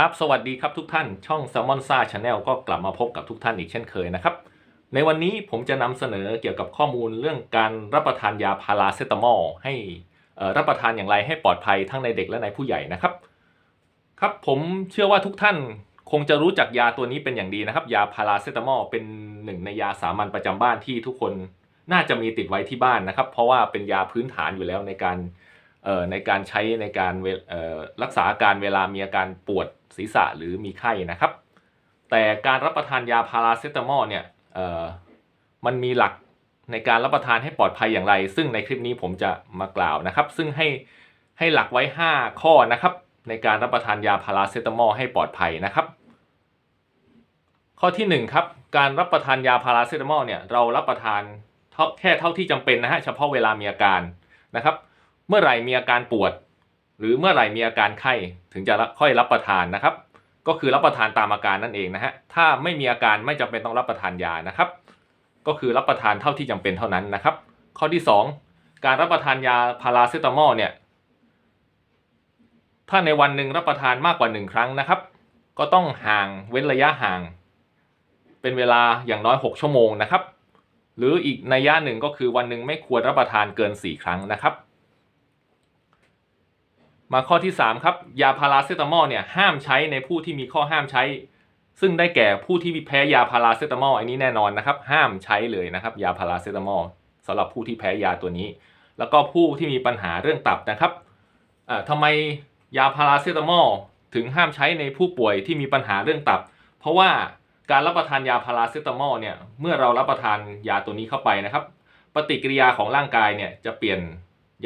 ครับสวัสดีครับทุกท่านช่อง s ซ l m o n s a Channel ก็กลับมาพบกับทุกท่านอีกเช่นเคยนะครับ ในวันนี้ผมจะนำเสนอเกี่ยวกับข้อมูลเรื่องการรับประทานยาพาราเซตามอลให้รับประทานอย่างไรให้ปลอดภัยทั้งในเด็กและในผู้ใหญ่นะครับ ครับผมเชื่อว่าทุกท่านคงจะรู้จักยาตัวนี้เป็นอย่างดีนะครับ ยาพาราเซตามอลเป็นหนึ่งในยาสามัญประจำบ้านที่ทุกคนน่าจะมีติดไว้ที่บ้านนะครับ เพราะว่าเป็นยาพื้นฐานอยู่แล้วในการในการใช้ในการรักษาอาการเวลามีอาการปวด ศีรษะหรือมีไข้นะครับ แต่การรับประทานยาพาราเซตามอลเนี่ยมันมีหลักในการรับประทานให้ปลอดภัยอย่างไร ซึ่งในคลิปนี้ผมจะมากล่าวนะครับ ซึ่งให้ให้หลักไว้ 5 ข้อนะครับ ในการรับประทานยาพาราเซตามอลให้ปลอดภัยนะครับ ข้อที่1ครับการรับประทานยาพาราเซตามอลเนี่ยเรารับประทานแค่เท่าที่จำเป็นนะฮะเฉพาะเวลามีอาการนะครับ เมื่อไหร่มีอาการปวด หรือเมื่อไหร่มีอาการไข้ถึงจะค่อยรับประทานนะครับ ก็คือรับประทานตามอาการนั่นเองนะฮะถ้าไม่มีอาการไม่จำเป็นต้องรับประทานยานะครับ ก็คือรับประทานเท่าที่จำเป็นเท่านั้นนะครับ ข้อที่ 2 การรับประทานยาพาราเซตามอลเนี่ยถ้าในวันหนึ่งรับประทานมากกว่า 1 ครั้งนะครับ ก็ต้องห่างเว้นระยะห่าง เป็นเวลาอย่างน้อย 6 ชั่วโมงนะครับ หรืออีกนัยยะหนึ่งก็คือวันหนึ่งไม่ควรรับประทานเกิน 4 ครั้งนะครับ มาข้อที่ 3 ครับ ยาพาราเซตามอลเนี่ยห้ามใช้ในผู้ที่มีข้อห้ามใช้ ซึ่งได้แก่ผู้ที่แพ้ยาพาราเซตามอลอันนี้แน่นอนนะครับ ห้ามใช้เลยนะครับ ยาพาราเซตามอลสำหรับผู้ที่แพ้ยาตัวนี้ แล้วก็ผู้ที่มีปัญหาเรื่องตับนะครับอ่าทำไมยาพาราเซตามอลถึงห้ามใช้ในผู้ป่วยที่มีปัญหาเรื่องตับ เพราะว่าการรับประทานยาพาราเซตามอลเนี่ยเมื่อเรารับประทานยาตัวนี้เข้าไปนะครับ ปฏิกิริยาของร่างกายเนี่ยจะเปลี่ยน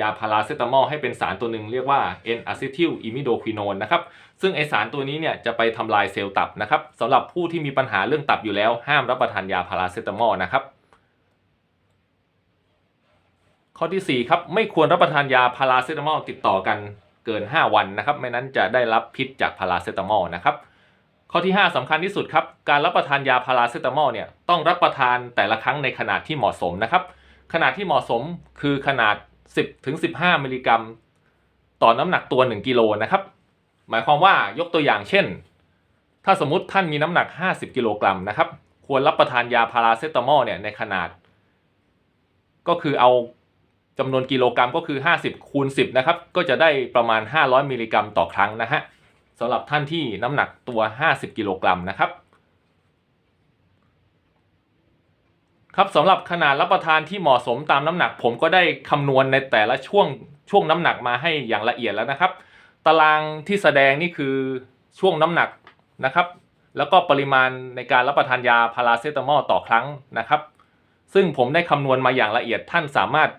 ยาพาราเซตามอลให้เป็นสารตัวหนึ่งเรียกว่า N-acetyl imidocrinone นะครับ ซึ่งไอสารตัวนี้เนี่ยจะไปทำลายเซลล์ตับนะครับสำหรับผู้ที่มีปัญหาเรื่องตับอยู่แล้ว ห้ามรับประทานยาพาราเซตามอลนะครับ ข้อที่ 4 ครับ ไม่ควรรับประทานยาพาราเซตามอลติดต่อกันเกิน 5 วันนะครับ ไม่นั้นจะได้รับพิษจากพาราเซตามอลนะครับ ข้อที่ 5สำคัญที่สุดครับ การรับประทานยาพาราเซตามอลเนี่ยต้องรับประทานแต่ละครั้งในขนาดที่เหมาะสมนะครับ ขนาดที่เหมาะสมคือขนาด 10ถึง15 มิลลิกรัม ต่อน้ำหนักตัว 1 กิโลนะครับ หมายความว่ายกตัวอย่างเช่น ถ้าสมมติท่านมีน้ำหนัก 50 กิโลกรัมนะครับ ควรรับประทานยาพาราเซตามอลเนี่ยในขนาด ก็คือเอาจำนวนกิโลกรัมก็คือ 50 คูณ 10 นะครับ ก็จะได้ประมาณ 500 มิลลิกรัมต่อครั้งนะฮะสำหรับท่านที่น้ำหนักตัว 50 กิโลกรัมนะครับ ครับสำหรับขนาดรับประทานที่เหมาะสมตามน้ำหนัก ผมก็ได้คำนวณในแต่ละช่วงช่วงน้ำหนักมาให้อย่างละเอียดแล้วนะครับ ตารางที่แสดงนี่คือช่วงน้ำหนักนะครับ แล้วก็ปริมาณในการรับประทานยาพาราเซตามอลต่อครั้งนะครับ ซึ่งผมได้คำนวณมาอย่างละเอียดท่านสามารถ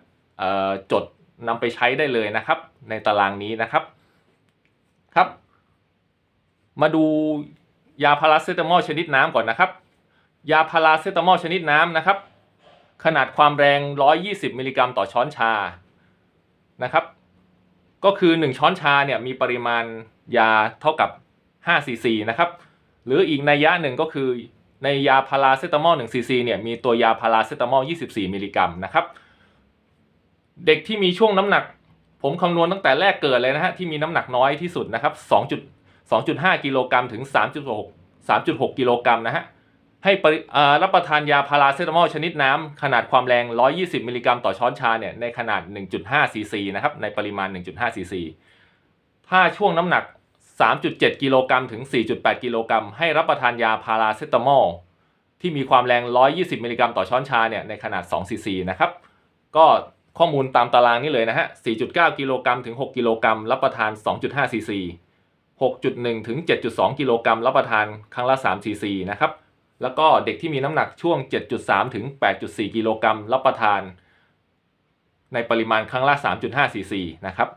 จดนำไปใช้ได้เลยนะครับ ในตารางนี้นะครับครับ มาดูยาพาราเซตามอลชนิดน้ำก่อนนะครับ ยาพาราเซตามอลชนิดน้ำนะครับ ขนาดความแรง 120 มิลลิกรัมต่อช้อนชานะครับ ก็คือ 1 ช้อนชาเนี่ยมีปริมาณยาเท่ากับ5ซีซีนะครับ หรืออีกในยยะหนึ่งก็คือในยาพาราเซตามอล1ซีซีเนี่ยมีตัวยาพาราเซตามอล24 มิลลิกรัมนะครับ เด็กที่มีช่วงน้ำหนัก ผมคำนวณตั้งแต่แรกเกิดเลยนะฮะที่มีน้ำหนักน้อยที่สุดนะครับ2 2.5กิโลกรัมถึง 3.6 3.6กิโลกรัมนะฮะ ให้รับประทานยาพาราเซตามอลชนิดน้ำขนาดความแรง 120 มิลลิกรัมต่อช้อนชาเนี่ยในขนาด 1.5 ซีซีนะครับในปริมาณ 1.5 ซีซีถ้าช่วงน้ำหนัก 3.7 กิโลกรัมถึง 4.8 กิโลกรัมให้รับประทานยาพาราเซตามอลที่มีความแรง 120 มิลลิกรัมต่อช้อนชาเนี่ยในขนาด 2 ซีซีนะครับก็ข้อมูลตามตารางนี้เลยนะฮะ 4.9 กิโลกรัมถึง 6 กิโลกรัมรับประทาน 2.5 ซีซี 6.1 ถึง 7.2 กิโลกรัมรับประทานครั้งละ 3 ซีซีนะครับ แล้วก็เด็กที่มีน้ำหนักช่วง 7.3 ถึง 8.4 กิโลกรัมรับประทาน ในปริมาณครั้งละ 3.5 ซีซีนะครับ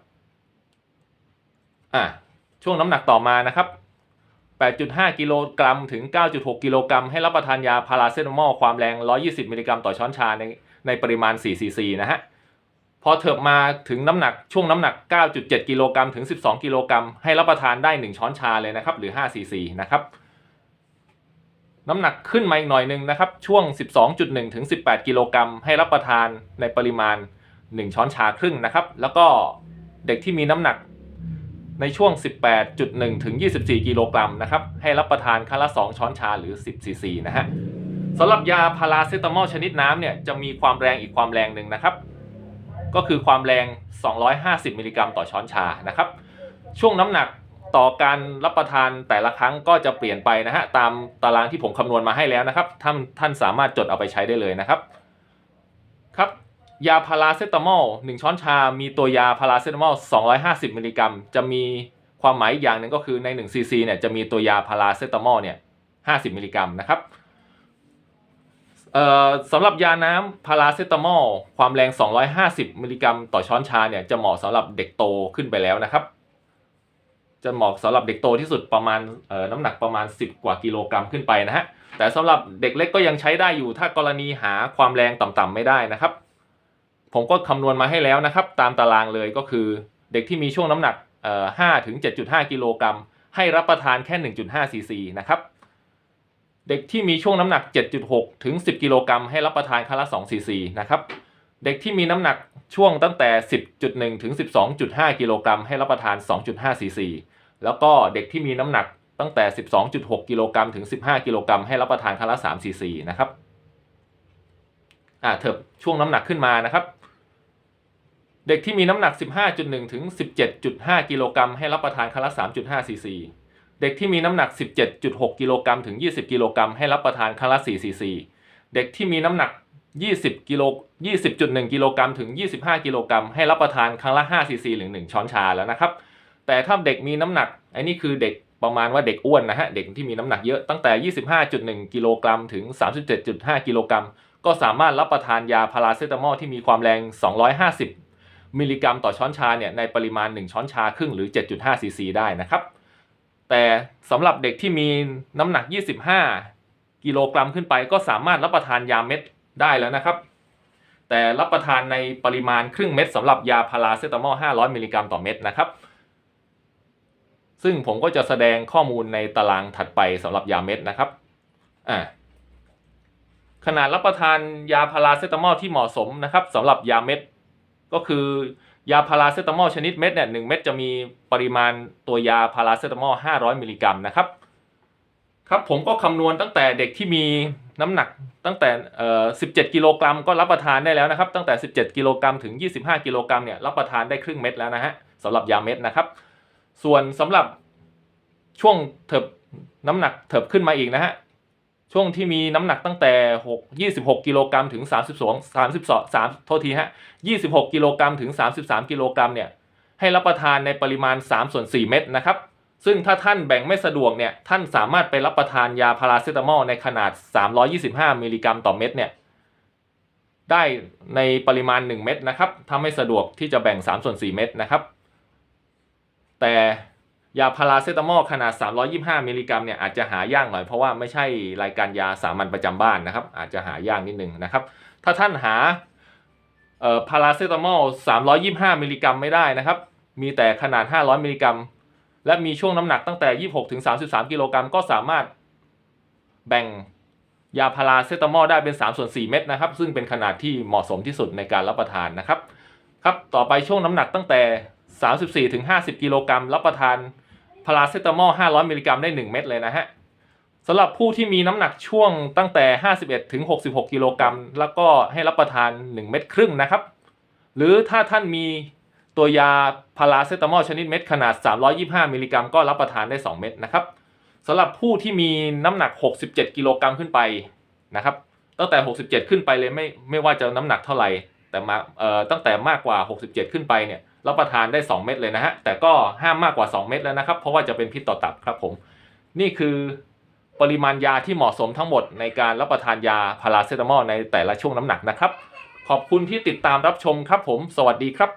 อะช่วงน้ำหนักต่อมานะครับ 8.5 กิโลกรัมถึง 9.6 กิโลกรัมให้รับประทานยาพาราเซตามอลความแรง 120 มิลลิกรัมต่อช้อนชาในในปริมาณ 4 ซีซีนะฮะพอเถิบมาถึงน้ำหนักช่วงน้ำหนัก 9.7 กิโลกรัมถึง 12 กิโลกรัมให้รับประทานได้ 1 ช้อนชาเลยนะครับ หรือ5ซีซีนะครับ น้ำหนักขึ้นมาอีกหน่อยหนึ่งนะครับ ช่วง 12.1 ถึง 18 กิโลกรัมให้รับประทานในปริมาณ 1 ช้อนชาครึ่งนะครับ แล้วก็เด็กที่มีน้ำหนักในช่วง 18.1 ถึง 24 กิโลกรัมนะครับ ให้รับประทานครั้งละ 2 ช้อนชาหรือ 10ซีซีนะฮะสำหรับยาพาราเซตามอลชนิดน้ำเนี่ยจะมีความแรงอีกความแรงหนึ่งนะครับ ก็คือความแรง 250 มิลลิกรัมต่อช้อนชานะครับ ช่วงน้ำหนัก ต่อการรับประทานแต่ละครั้งก็จะเปลี่ยนไปนะฮะตามตารางที่ผมคำนวณมาให้แล้วนะครับท่านท่านสามารถจดเอาไปใช้ได้เลยนะครับครับยาพาราเซตามอล1ช้อนชา มีตัวยาพาราเซตามอล250 มิลลิกรัม จะมีความหมายอย่างหนึ่งก็คือใน1ซีซีเนี่ยจะมีตัวยาพาราเซตามอลเนี่ย50 มิลลิกรัมนะครับเอ่อสำหรับยาน้ำพาราเซตามอลความแรง 250 มิลลิกรัม ต่อช้อนชาเนี่ยจะเหมาะสำหรับเด็กโตขึ้นไปแล้วนะครับ จะเหมาะสำหรับเด็กโตที่สุดประมาณน้ำหนักประมาณ 10 กว่ากิโลกรัมขึ้นไปนะฮะแต่สำหรับเด็กเล็กก็ยังใช้ได้อยู่ ถ้ากรณีหาความแรงต่ำๆไม่ได้นะครับ ผมก็คำนวณมาให้แล้วนะครับ ตามตารางเลยก็คือ เด็กที่มีช่วงน้ำหนักเอ่อ5ถึง7.5กิโลกรัมให้รับประทานแค่1.5ซีซีนะครับเด็กที่มีช่วงน้ำหนัก 7.6 ถึง 10 กิโลกรัมให้รับประทานครั้งละ2ซีซีนะครับ เด็กที่มีน้ำหนักช่วงตั้งแต่ 10.1 ถึง 12.5 กิโลกรัมให้รับประทาน 2.5 ซีซี แล้วก็เด็กที่มีน้ำหนักตั้งแต่ 12.6 กิโลกรัมถึง 15 กิโลกรัมให้รับประทานครั้งละ 3 ซีซีนะครับ อ่าเถิบช่วงน้ำหนักขึ้นมานะครับ เด็กที่มีน้ำหนัก 15.1 ถึง 17.5 กิโลกรัมให้รับประทานครั้งละ 3.5 ซีซี เด็กที่มีน้ำหนัก 17.6 กิโลกรัมถึง 20 กิโลกรัมให้รับประทานครั้งละ 4 ซีซี เด็กที่มีน้ำหนัก 20กิโล20.1กิโลกรัมถึง 25 กิโลกรัมให้รับประทานครั้งละ5ซีซีหรือ1ช้อนชาแล้วนะครับ แต่ถ้าเด็กมีน้ำหนักอันนี้คือเด็กประมาณว่าเด็กอ้วนนะฮะเด็กที่มีน้ำหนักเยอะตั้งแต่ 25.1 กิโลกรัมถึง 37.5 กิโลกรัมก็สามารถรับประทานยาพาราเซตามอลที่มีความแรง 250 มิลลิกรัมต่อช้อนชาเนี่ยในปริมาณ 1 ช้อนชาครึ่งหรือ 7.5 ซีซีได้นะครับ แต่สำหรับเด็กที่มีน้ำหนัก 25 กิโลกรัมขึ้นไป ก็สามารถรับประทานยาเม็ด ได้แล้วนะครับ แต่รับประทานในปริมาณครึ่งเม็ดสำหรับยาพาราเซตามอล 500 มิลลิกรัมต่อเม็ดนะครับ ซึ่งผมก็จะแสดงข้อมูลในตารางถัดไปสำหรับยาเม็ดนะครับอ่าขนาดรับประทานยาพาราเซตามอลที่เหมาะสมนะครับสำหรับยาเม็ด ก็คือยาพาราเซตามอลชนิดเม็ดเนี่ยหนึ่งเม็ดจะมีปริมาณตัวยาพาราเซตามอล 500 มิลลิกรัมนะครับ ครับผมก็คำนวณตั้งแต่เด็กที่มี น้ำหนักตั้งแต่เอ่อ17 กิโลกรัมก็รับประทานได้แล้วนะครับ ตั้งแต่ 17 กิโลกรัมถึง 25 กิโลกรัมเนี่ยรับประทานได้ครึ่งเม็ดแล้วนะฮะสำหรับยาเม็ดนะครับ ส่วนสำหรับช่วงเถิบน้ำหนักเถิบขึ้นมาอีกนะฮะช่วงที่มีน้ำหนักตั้งแต่ 6 26 กิโลกรัมถึง 32 32 3โทษทีฮะ26 กิโลกรัมถึง 33 กิโลกรัมเนี่ยให้รับประทานในปริมาณ 3 ส่วน 4 เม็ดนะครับ ซึ่งถ้าท่านแบ่งไม่สะดวกเนี่ยท่านสามารถไปรับประทานยาพาราเซตามอลในขนาด 325 มิลลิกรัมต่อเม็ดเนี่ยได้ในปริมาณ 1 เม็ดนะครับถ้าไม่สะดวกที่จะแบ่ง 3 ส่วน 4 เม็ดนะครับ แต่ยาพาราเซตามอลขนาด 325 มิลลิกรัมเนี่ยอาจจะหายากหน่อยเพราะว่าไม่ใช่รายการยาสามัญประจำบ้านนะครับ อาจจะหายากนิดนึงนะครับ ถ้าท่านหาเอ่อพาราเซตามอล325 มิลลิกรัมไม่ได้นะครับ มีแต่ขนาด 500 มิลลิกรัม และมีช่วงน้ำหนักตั้งแต่ 26ถึง33 กิโลกรัมก็สามารถแบ่งยาพาราเซตามอลได้เป็น3ส่วน4เม็ดนะครับ ซึ่งเป็นขนาดที่เหมาะสมที่สุดในการรับประทานนะครับครับต่อไปช่วงน้ำหนักตั้งแต่ 34ถึง50 กิโลกรัมรับประทานพาราเซตามอล500 มิลลิกรัมได้ 1 เม็ดเลยนะฮะสำหรับผู้ที่มีน้ำหนักช่วงตั้งแต่ 51ถึง66 กิโลกรัมแล้วก็ให้รับประทาน 1 เม็ดครึ่งนะครับ หรือถ้าท่านมี ตัวยาพาราเซตามอลชนิดเม็ดขนาด 325 มิลลิกรัมก็รับประทานได้ 2 เม็ดนะครับสำหรับผู้ที่มีน้ำหนัก 67 กิโลกรัมขึ้นไปนะครับตั้งแต่ 67 ขึ้นไปเลยไม่ไม่ว่าจะน้ำหนักเท่าไหร่แต่มาเอ่อตั้งแต่มากกว่า 67 ขึ้นไปเนี่ยรับประทานได้ 2 เม็ดเลยนะฮะแต่ก็ห้ามมากกว่า 2 เม็ดแล้วนะครับ เพราะว่าจะเป็นพิษต่อตับครับผม นี่คือปริมาณยาที่เหมาะสมทั้งหมดในการรับประทานยาพาราเซตามอลในแต่ละช่วงน้ำหนักนะครับ ขอบคุณที่ติดตามรับชมครับผม สวัสดีครับ